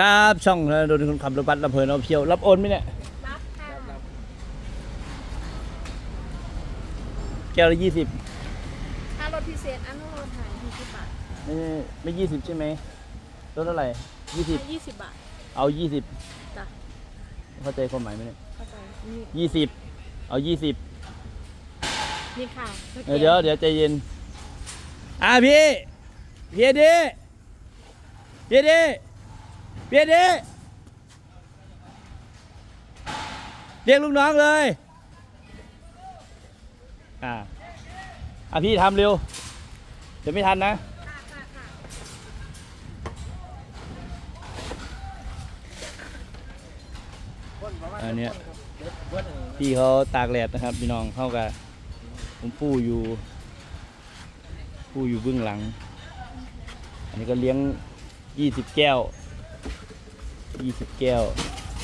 ครับช่องโดนคนขับรถบัสลำเพลินเอาเพียวรับโอนไหมเนี่ยรับค่ะแก้วละยี่สิบถ้ารถพิเศษอนุโลมหายยี่สิบบาทไม่ไม่ยี่สิบใช่ไหมรถเท่าไหร่ยี่สิบยี่สิบบาทเอายี่สิบจ้ะเข้าใจความหมายไหมเนี่ยเข้าใจนี่ยี่สิบเอายี่สิบนี่ค่ะเดี๋ยวเดี๋ยวใจเย็นอะพี่พี่ดีพี่ดี พี่ดีเรียกลูกน้องเลย อ่าอะพี่ทำเร็ว เดี๋ยวไม่ทันนะค่ะค่ะค่ะอันเนี้ยพี่เขาตากแดดนะครับ พี่น้องเข้ากับผมปู้อยู่ ปู้อยู่เบื้องหลัง อันนี้ก็เลี้ยงยี่สิบแก้ว ยี่สิบแก้ว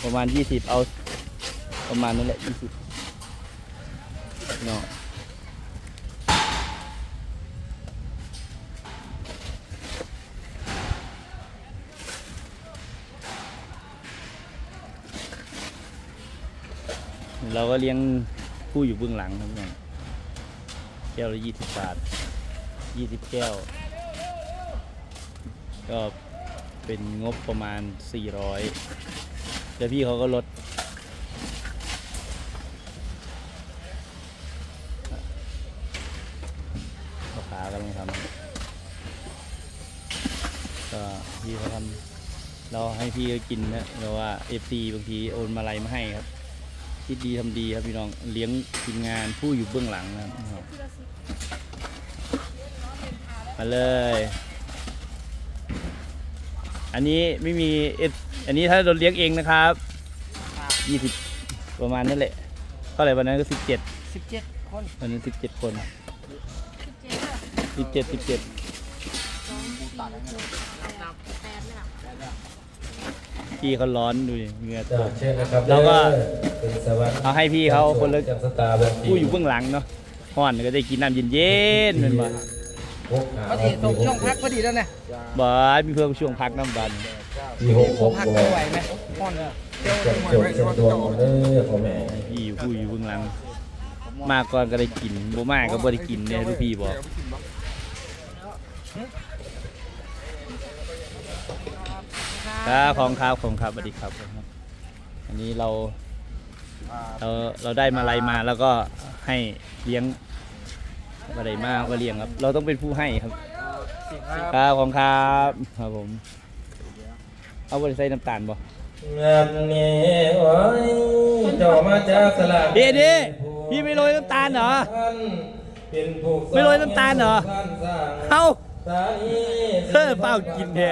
ประมาณยี่สิบเอาประมาณนั่นแหละยี่สิบเนาะเราก็เลี้ยงผู้อยู่เบื้องหลังครับพี่น้องแก้วละยี่สิบบาทยี่สิบแก้วก็ เป็นงบประมาณ 400 แล้วพี่เขาก็ลดพ่อค้ากำลังทำก็พี่เขาทำเราให้พี่เขากินนะเราว่าเอฟซีบางทีโอนมาลัยมาให้ครับคิดดีทำดีครับพี่น้องเลี้ยงทีมงานผู้อยู่เบื้องหลังนะครับ มาเลย อันนี้ไม่มีเอฟอันนี้ถ้าเราเลี้ยงเองนะครับยี่สิบประมาณนั่นแหละเท่าไหร่วันนั้นก็สิบเจ็ดสิบเจ็ดคนวันนั้นสิบเจ็ดคนสิบเจ็ดค่ะสิบเจ็ดสิบเจ็ดสองสี่หกแปดแปดไหมล่ะพี่เขาร้อนดูดิเหงื่อตจ้ากเชิญนะครับแล้วก็เป็นสวัสดิ์เอาให้พี่เขาคนละจากสตาร์แบบผู้อยู่เบื้องหลังเนาะห้อนก็ได้กินน้ำเย็นๆเหมือนบ่หกหา พอดีตกช่วงพักพอดีแล้วนะบ่มีเพิ่มช่วงพักน้ำบันที่หกหกพักบไม่อกไหวไหมป้อนเดี๋ยวจับจบจับดวงเด้อพ่อแม่ให้พี่อยู่ผู้อยู่เบื้องหลัง มาก่อนก็ได้กินบ่มาก็บ่ได้กินเนี่ยลูกพี่บอกครับของครับของครับสวัสดีครับ อันนี้เราเราเราได้มาลัยมาแล้วก็ให้เลี้ยง อะไรมากก็เลี้ยงครับ เราต้องเป็นผู้ให้ครับครับของครับครับผม เอาบริใส่น้ำตาลบ่งานนี้โอ้ยเจ้ามาจากสลากเดี๋ยวดิพี่ไม่โรยน้ำตาลเหรอเป็นผู้ไม่โรยน้ำตาลเหรอท่านสร้างเอ้าสาอีเออเปล่ากินแท้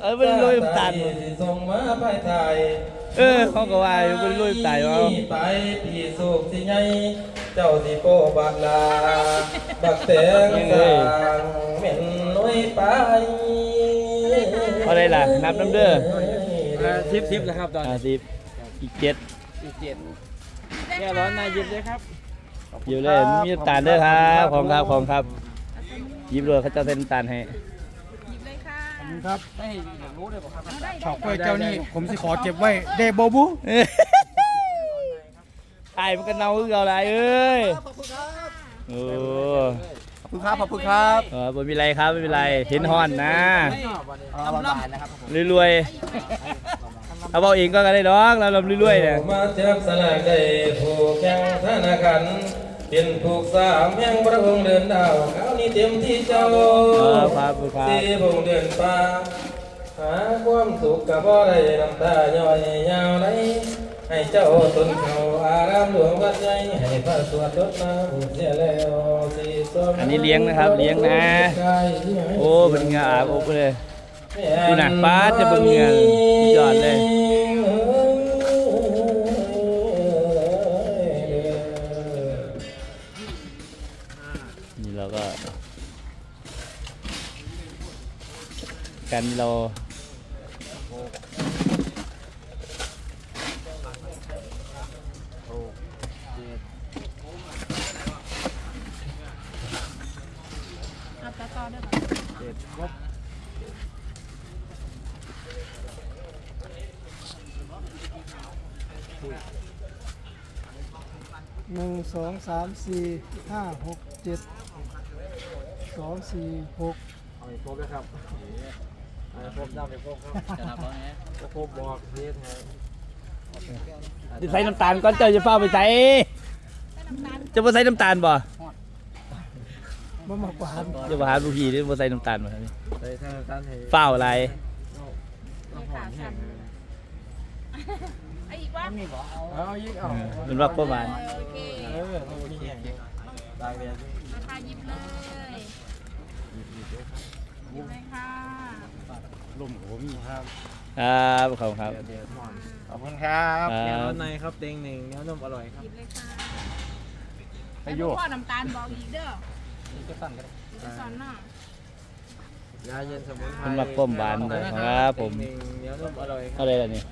เออไม่ได้โรยน้ำตาลสิส่งมาภายไทย เออเขาก็ว่าอยู่ไม่ได้โรยน้ำตาลเอาไปพี่สุกสิไงเจ้าสิโปบาดลาบักแตงสร้างเหม็นน้อยไปเอาอะไรล่ะนับน้ำเด้อทิปทิปนะครับตอนห้าสิบอีกเจ็ดสิบเจ็ดแค่ร้อนนายยิบเลยครับอยู่เลยมีน้ำตาลเด้อครับ ของครับของครับหยิบเลยเขาจะเส้นน้ำตาลให้หยิบเลย ค่ะครับไม่อยากรู้เลยบอกครับเอาได้ชอบกล้ได้วยเจ้านี่ผมสิขอเก็บไว้เดโบบูเอ้ยไอ้มันก็เน่าคือเอาอะไรเอ้ยโอ้ขอบคุณครับขอบคุณครับเออไม่เป็นไรครับไม่เป็นไรเห็นฮอนนะทำลำนะครับรวยๆเอาเบาเองก็ได้ดอกเราลำรวยๆเนี่ยมาจากสลากได้ผู้แข่งธนาคารเป็นผูกสามแห่งพระองค์เดินดาว เขาวนี้เต็มที่เจ้าเออครับครับสีพงเดินป่าหาความสุขกับบ่ได้น้ำตาย่อยยาวไหลให้เจ้าตนเขาอารามหลวงวัดใหญ่ให้พระสวดรถมาบุญเสียแล้วสีส้มอันนี้เลี้ยงนะครับเลี้ยงนะ โอ้เป็นเหงาอาบอบเลยดูน่ะป๊าดจะเบิ่งเหงื่อ กันโลอัตต่ด้วเจ็ดครบหนึ่งสองสามสี่ห้าหกเจ็ดสองสี่หกเอาอีกครบแล้วครับ เอาไปครบน้ำไปครบครับก็ครบบอกเทสให้จะใส่น้ำตาลก่อนเจ้าจะเฝ้าไปใส่จะบ่ใส่น้ำตาลบ่มามากกว่าหันจะบ่หาลูกพี่ที่บ่ใส่น้ำตาลบ่ครับนี่ใส่ท่านท่านให้เฝ้าอะไรน้ำหอมแห้งไอ้อีกว่าเอายิงเอามันว่าประมาณโอเคเออน้ำมีแห้งตากแดดราคายิบเลยยิบ เลยค่ะลุ่มผมมีครับครับขอบคุณครับ เดี๋ยวหมอนขอบคุณครับครับแกงรสในครับเต็งหนึ่งเนื้อนมอร่อยครับยิบเลยค่ะไปโยกพ่อน้ำตาลบอกอีกเด้อนี่ก็สั่นกันจะสอนเนาะยาเย็นสมุนไพรมันมาป้อมหวานเลยครับผม เต็งหนึ่งเนื้อนมอร่อยครัเท่าไหรล่ะนี่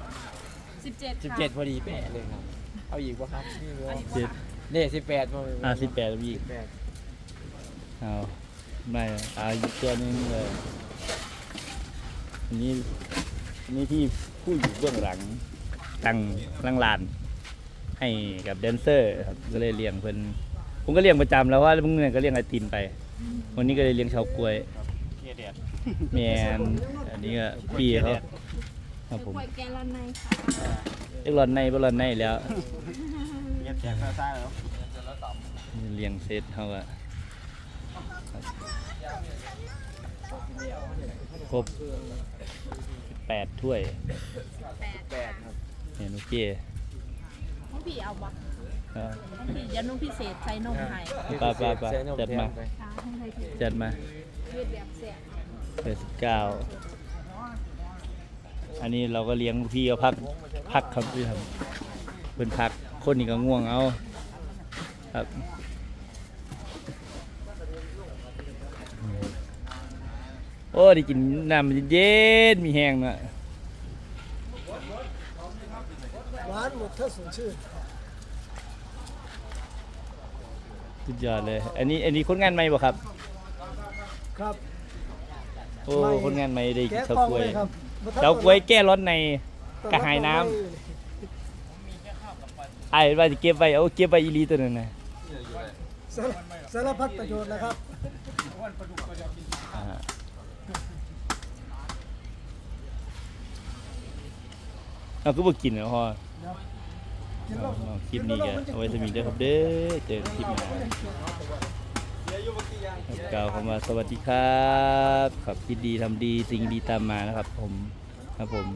สิบเจ็ดสิบเจ็ดพอดีแปะเลยครับ เอาอีกป่ะครับนี่วเจ็ดเนี่ยสิบแปดพออ่าสิบแปดพี่สิบแปดเอา ไม่เอาอีกตัวหนึงเลยอันนี้อันนี่ที่ผู้อยู่เบื้องหลังตั้งหลังลาน ให้กับแดนเซอร์ครับก็เลยเลี้ยงเพิ่นผมก็เลี้ยงประจำแล้วว่าเมื่อไงก็เลี้ยงไอติมไป วันนี้ก็เลยเลี้ยงชาวกล้วยแมนอันนี้ก็พี่เขาครับผมกล้วยแกลลอนในค่ะเรียกรอนในบ่รอนในแล้วเย็บแจกซ้ายแล้วเลี้ยงเสร็จเขาก็ ครบแปดถ้วยแปดแปดครับเนี่ยนุกเก้น้องพี่เอาบ่ครับน้องพี่เดี๋ยวน้องพิเศษใส่นมให้ไปไปไปใส่นมจัดมาแทนไปค่ะให้ใส่ถุงจัดมายืดแบบเสียแปดสิบเก้าอันนี้เราก็เลี้ยงพี่ก็พักพักครับพี่ครับเป็นพักคนนี้ก็ง่วงเอาครับ โอ้ได้กินน้ำเย็นๆมีแห้งเนาะหวานหมดถ้าสดชื่นสุดยอดเลย อันนี้อันนี้คนงานใหม่บ่ครับ ครับโอ้ไม่คนงานใหม่ได้กินแกะเฉากล่องล้วยเลยครับเฉากล้วยแก้ร้อนในกระหายน้ำไอ้ว่าจะเก็บไว้เอาเก็บไว้อีหลีตัวนั้นนะสารสารพัดประโยชน์นะครับ อ่า เอาก็บ่กินแล้วพอกินเอาแล้วเอาคลิปนี้ก็เอาไว้สมีเด้อครับเด้อเจอกันคลิปหน้าครับกล่าวคำว่าสวัสดีครับ ขับคิดดีทำดีสิ่งดีตามมานะครับ ผมครับผม